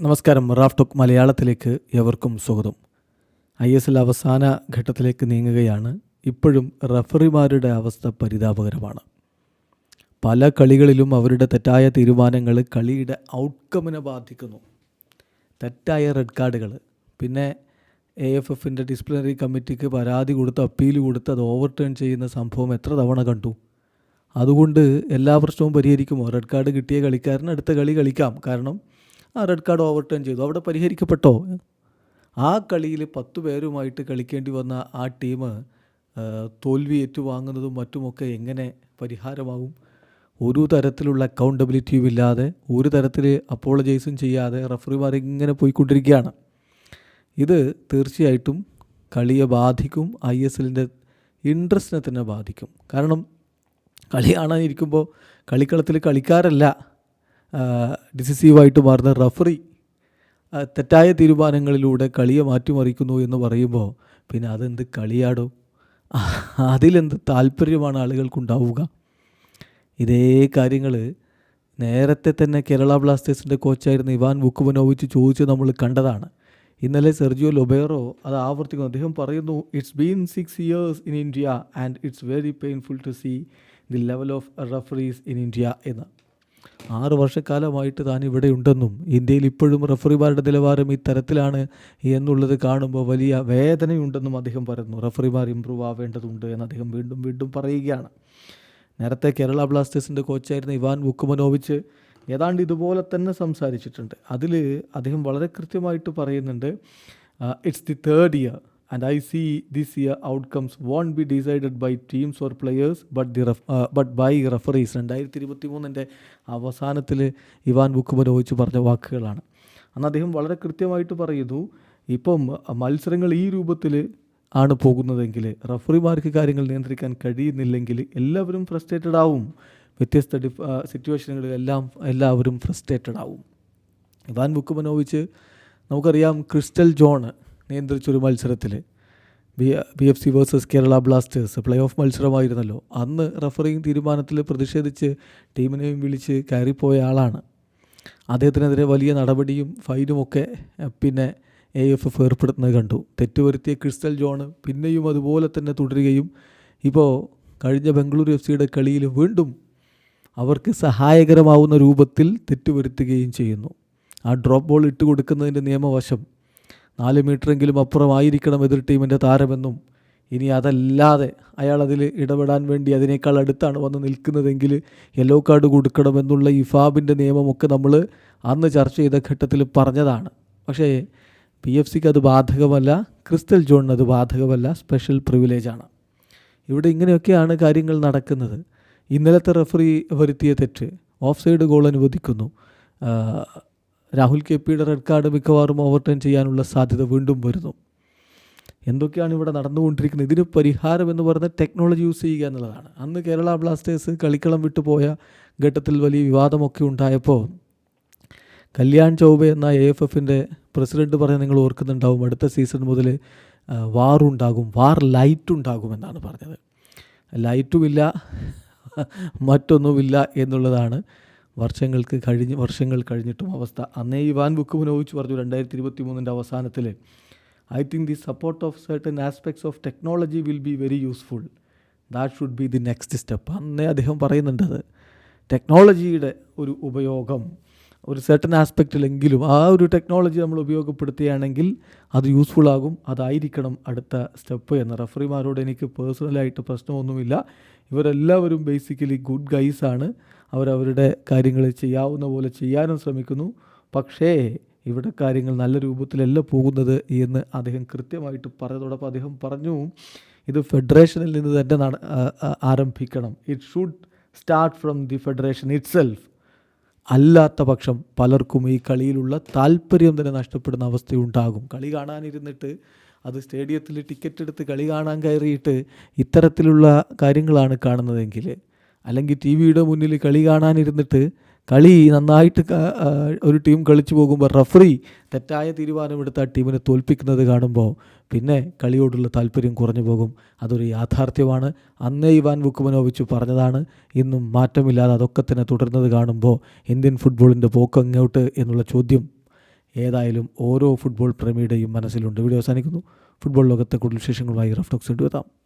നമസ്കാരം. Raf talk മലയാളത്തിലേക്ക് എവർക്കും സ്വാഗതം. ഐ എസ് എൽ അവസാന ഘട്ടത്തിലേക്ക് നീങ്ങുകയാണ്. ഇപ്പോഴും റഫറിമാരുടെ അവസ്ഥ പരിതാപകരമാണ്. പല കളികളിലും അവരുടെ തെറ്റായ തീരുമാനങ്ങൾ കളിയുടെ ഔട്ട്കമ്മിനെ ബാധിക്കുന്നു. തെറ്റായ റെഡ് കാർഡുകൾ പിന്നെ എ എഫ് എഫിന്റെ ഡിസിപ്ലിനറി കമ്മിറ്റിക്ക് പരാതി കൊടുത്ത് അപ്പീൽ കൊടുത്ത് അത് ഓവർ ടേൺ ചെയ്യുന്ന സംഭവം എത്ര തവണ കണ്ടു? അതുകൊണ്ട് എല്ലാ പ്രശ്നവും പരിഹരിക്കുമോ? റെഡ് കാർഡ് കിട്ടിയ കളിക്കാരന് അടുത്ത കളി കളിക്കാം. കാരണം ആ റെഡ് കാർഡ് ഓവർ ടേൺ ചെയ്തു. അവിടെ പരിഹരിക്കപ്പെട്ടോ? ആ കളിയിൽ പത്ത് പേരുമായിട്ട് കളിക്കേണ്ടി വന്ന ആ ടീം തോൽവി ഏറ്റുവാങ്ങുന്നതും മറ്റുമൊക്കെ എങ്ങനെ പരിഹാരമാവും? ഒരു തരത്തിലുള്ള അക്കൗണ്ടബിലിറ്റിയും ഇല്ലാതെ ഒരു തരത്തിൽ അപ്പോളജൈസും ചെയ്യാതെ റഫറിമാർ ഇങ്ങനെ പോയിക്കൊണ്ടിരിക്കുകയാണ്. ഇത് തീർച്ചയായിട്ടും കളിയെ ബാധിക്കും ഐ എസ് എല്ലിന്റെ ഇൻട്രസ്റ്റിനെ തന്നെ ബാധിക്കും. കാരണം കളി കാണാനിരിക്കുമ്പോൾ കളിക്കളത്തിൽ കളിക്കാരല്ല. ഡിസിസീവായിട്ട് മാറുന്ന റഫറി തെറ്റായ തീരുമാനങ്ങളിലൂടെ കളിയെ മാറ്റിമറിക്കുന്നു എന്ന് പറയുമ്പോൾ പിന്നെ അതെന്ത് കളിയാടോ? അതിലെന്ത് താല്പര്യമാണ് ആളുകൾക്കുണ്ടാവുക? ഇതേ കാര്യങ്ങൾ നേരത്തെ തന്നെ കേരള ബ്ലാസ്റ്റേഴ്സിന്റെ കോച്ചായിരുന്ന ഇവാൻ വുക്കുമനോവിച്ച് ചോദിച്ച് നമ്മൾ കണ്ടതാണ്. ഇന്നലെ സെർജിയോ ലൊബേറോ അത് ആവർത്തിക്കുന്നു. അദ്ദേഹം പറയുന്നു it's been six years in India and it's very painful to see the level of referees in India എന്ന്. ആറ് വർഷക്കാലമായിട്ട് താൻ ഇവിടെ ഉണ്ടെന്നും ഇന്ത്യയിൽ ഇപ്പോഴും റഫറിമാരുടെ നിലവാരം ഇത്തരത്തിലാണ് തരത്തിലാണ് എന്നുള്ളത് കാണുമ്പോൾ വലിയ വേദനയുണ്ടെന്നും അദ്ദേഹം പറയുന്നു. റഫറിമാർ ഇമ്പ്രൂവ് ആവേണ്ടതുണ്ട് എന്ന് അദ്ദേഹം വീണ്ടും വീണ്ടും പറയുകയാണ്. നേരത്തെ കേരള ബ്ലാസ്റ്റേഴ്സിന്റെ കോച്ചായിരുന്ന ഇവാൻ വുക്കുമനോവിച്ച് ഏതാണ്ട് ഇതുപോലെ തന്നെ സംസാരിച്ചിട്ടുണ്ട്. അതിൽ അദ്ദേഹം വളരെ കൃത്യമായിട്ട് പറയുന്നുണ്ട് it's the third year and I see this year outcomes won't be decided by teams or players but the ref but by referees രണ്ടായിരത്തി ഇരുപത്തി മൂന്നിന്റെ അവസാനത്തിൽ ഇവാൻ ബുക്കുമനോവിച്ച് പറഞ്ഞ വാക്കുകളാണ്. അന്ന് അദ്ദേഹം വളരെ കൃത്യമായിട്ട് പറയുന്നു ഇപ്പം മത്സരങ്ങൾ ഈ രൂപത്തിൽ ആണ് പോകുന്നതെങ്കിൽ റഫറിമാർക്ക് കാര്യങ്ങൾ നിയന്ത്രിക്കാൻ കഴിയുന്നില്ലെങ്കിൽ എല്ലാവരും ഫ്രസ്ട്രേറ്റഡ് ആവും. വ്യത്യസ്ത ഡിഫ് സിറ്റുവേഷനുകളിലെല്ലാം എല്ലാവരും ഫ്രസ്ട്രേറ്റഡ് ആവും. ഇവാൻ ബുക്കുമനോവിച്ച് നമുക്കറിയാം ക്രിസ്റ്റൽ ജോൺ നിയന്ത്രിച്ചൊരു മത്സരത്തിൽ B B F C versus Kerala Blasters play off മത്സരമായിരുന്നല്ലോ. അന്ന് റഫറിങ് തീരുമാനത്തിൽ പ്രതിഷേധിച്ച് ടീമിനെയും വിളിച്ച് കയറിപ്പോയ ആളാണ്. അദ്ദേഹത്തിനെതിരെ വലിയ നടപടിയും ഫൈനും ഒക്കെ പിന്നെ എ എഫ് എഫ് ഏർപ്പെടുത്തുന്നത് കണ്ടു. തെറ്റുവരുത്തിയ ക്രിസ്റ്റൽ ജോണ് പിന്നെയും അതുപോലെ തന്നെ തുടരുകയും ഇപ്പോൾ കഴിഞ്ഞ ബംഗളൂരു എഫ് സിയുടെ കളിയിൽ വീണ്ടും അവർക്ക് സഹായകരമാവുന്ന രൂപത്തിൽ തെറ്റുവരുത്തുകയും ചെയ്യുന്നു. ആ ഡ്രോപ്പ് ബോൾ ഇട്ട് കൊടുക്കുന്നതിന്റെ നിയമവശം നാല് മീറ്ററെങ്കിലും അപ്പുറമായിരിക്കണം എതിർ ടീമിന്റെ താരമെന്നും. ഇനി അതല്ലാതെ അയാൾ അതിൽ ഇടപെടാൻ വേണ്ടി അതിനേക്കാൾ അടുത്താണ് വന്ന് നിൽക്കുന്നതെങ്കിൽ യെല്ലോ കാർഡ് കൊടുക്കണമെന്നുള്ള ഇഫാബിന്റെ നിയമമൊക്കെ നമ്മൾ അന്ന് ചർച്ച ചെയ്ത ഘട്ടത്തിൽ പറഞ്ഞതാണ്. പക്ഷേ പി എഫ് സിക്ക് അത് ബാധകമല്ല ക്രിസ്റ്റൽ ജോണിന് അത് ബാധകമല്ല സ്പെഷ്യൽ പ്രിവിലേജാണ്. ഇവിടെ ഇങ്ങനെയൊക്കെയാണ് കാര്യങ്ങൾ നടക്കുന്നത്. ഇന്നലത്തെ റഫറി വരുത്തിയ തെറ്റ് ഓഫ് സൈഡ് ഗോൾ അനുവദിക്കുന്നു. രാഹുൽ കെ പിയുടെ റെഡ് കാർഡ് മിക്കവാറും ഓവർടേൺ ചെയ്യാനുള്ള സാധ്യത വീണ്ടും വരുന്നു. എന്തൊക്കെയാണ് ഇവിടെ നടന്നുകൊണ്ടിരിക്കുന്നത്? ഇതിന് പരിഹാരം എന്ന് പറയുന്നത് ടെക്നോളജി യൂസ് ചെയ്യുക എന്നുള്ളതാണ്. അന്ന് കേരള ബ്ലാസ്റ്റേഴ്സ് കളിക്കളം വിട്ടുപോയ ഘട്ടത്തിൽ വലിയ വിവാദമൊക്കെ ഉണ്ടായപ്പോൾ കല്യാൺ ചൗബെ എന്ന എ എഫ് എഫിന്റെ പ്രസിഡന്റ് പറഞ്ഞ് നിങ്ങൾ ഓർക്കുന്നുണ്ടാവും അടുത്ത സീസൺ മുതൽ വാറുണ്ടാകും വാർ ലൈറ്റ് ഉണ്ടാകും എന്നാണ് പറഞ്ഞത്. ലൈറ്റുമില്ല മറ്റൊന്നുമില്ല എന്നുള്ളതാണ് വർഷങ്ങൾക്ക് കഴിഞ്ഞ് വർഷങ്ങൾ കഴിഞ്ഞിട്ടും അവസ്ഥ. അന്നേ ഇവാൻ ബുക്ക് പുനോവിച്ച് പറഞ്ഞു രണ്ടായിരത്തി ഇരുപത്തി മൂന്നിന്റെ അവസാനത്തിൽ I think the support of certain aspects of technology will be very useful. That should be the next step. അന്നേ അദ്ദേഹം പറയുന്നുണ്ട് അത്. ടെക്നോളജിയുടെ ഒരു ഉപയോഗം ഒരു സർട്ടൻ ആസ്പെക്റ്റിലെങ്കിലും ആ ഒരു ടെക്നോളജി നമ്മൾ ഉപയോഗപ്പെടുത്തുകയാണെങ്കിൽ അത് യൂസ്ഫുൾ ആകും അതായിരിക്കണം അടുത്ത സ്റ്റെപ്പ് എന്ന്. റഫറിമാരോട് എനിക്ക് പേഴ്സണലായിട്ട് പ്രശ്നമൊന്നുമില്ല. ഇവരെല്ലാവരും ബേസിക്കലി ഗുഡ് ഗൈസാണ്. അവരവരുടെ കാര്യങ്ങൾ ചെയ്യാവുന്ന പോലെ ചെയ്യാനും ശ്രമിക്കുന്നു. പക്ഷേ ഇവിടെ കാര്യങ്ങൾ നല്ല രൂപത്തിലല്ല പോകുന്നത് എന്ന് അദ്ദേഹം കൃത്യമായിട്ട് പറഞ്ഞതോടൊപ്പം അദ്ദേഹം പറഞ്ഞു ഇത് ഫെഡറേഷനിൽ നിന്ന് തന്നെ ആരംഭിക്കണം. It should start from the federation itself അല്ലാത്ത പക്ഷം പലർക്കും ഈ കളിയിലുള്ള താല്പര്യം തന്നെ നഷ്ടപ്പെടുന്ന അവസ്ഥയുണ്ടാകും. കളി കാണാനിരുന്നിട്ട് അത് സ്റ്റേഡിയത്തിൽ ടിക്കറ്റ് എടുത്ത് കളി കാണാൻ കയറിയിട്ട് ഇത്തരത്തിലുള്ള കാര്യങ്ങളാണ് കാണുന്നതെങ്കിൽ അല്ലെങ്കിൽ ടി വിയുടെ മുന്നിൽ കളി കാണാനിരുന്നിട്ട് കളി നന്നായിട്ട് ഒരു ടീം കളിച്ചു പോകുമ്പോൾ റഫറി തെറ്റായ തീരുമാനമെടുത്ത് ആ ടീമിനെ തോൽപ്പിക്കുന്നത് കാണുമ്പോൾ പിന്നെ കളിയോടുള്ള താല്പര്യം കുറഞ്ഞു പോകും. അതൊരു യാഥാർത്ഥ്യമാണ്. അന്നേ ഇവാൻ വുക്കുമനോവിച്ച് പറഞ്ഞതാണ് ഇന്നും മാറ്റമില്ലാതെ അതൊക്കെ തന്നെ തുടരുന്നത് കാണുമ്പോൾ ഇന്ത്യൻ ഫുട്ബോളിന്റെ പോക്ക് അങ്ങോട്ട് എന്നുള്ള ചോദ്യം ഏതായാലും ഓരോ ഫുട്ബോൾ പ്രേമിയുടെയും മനസ്സിലുണ്ട്. വീഡിയോ അവസാനിക്കുന്നു. ഫുട്ബോൾ ലോകത്തെ കൂടുതൽ വിശേഷങ്ങളുമായി റഫ് ടോക്സ്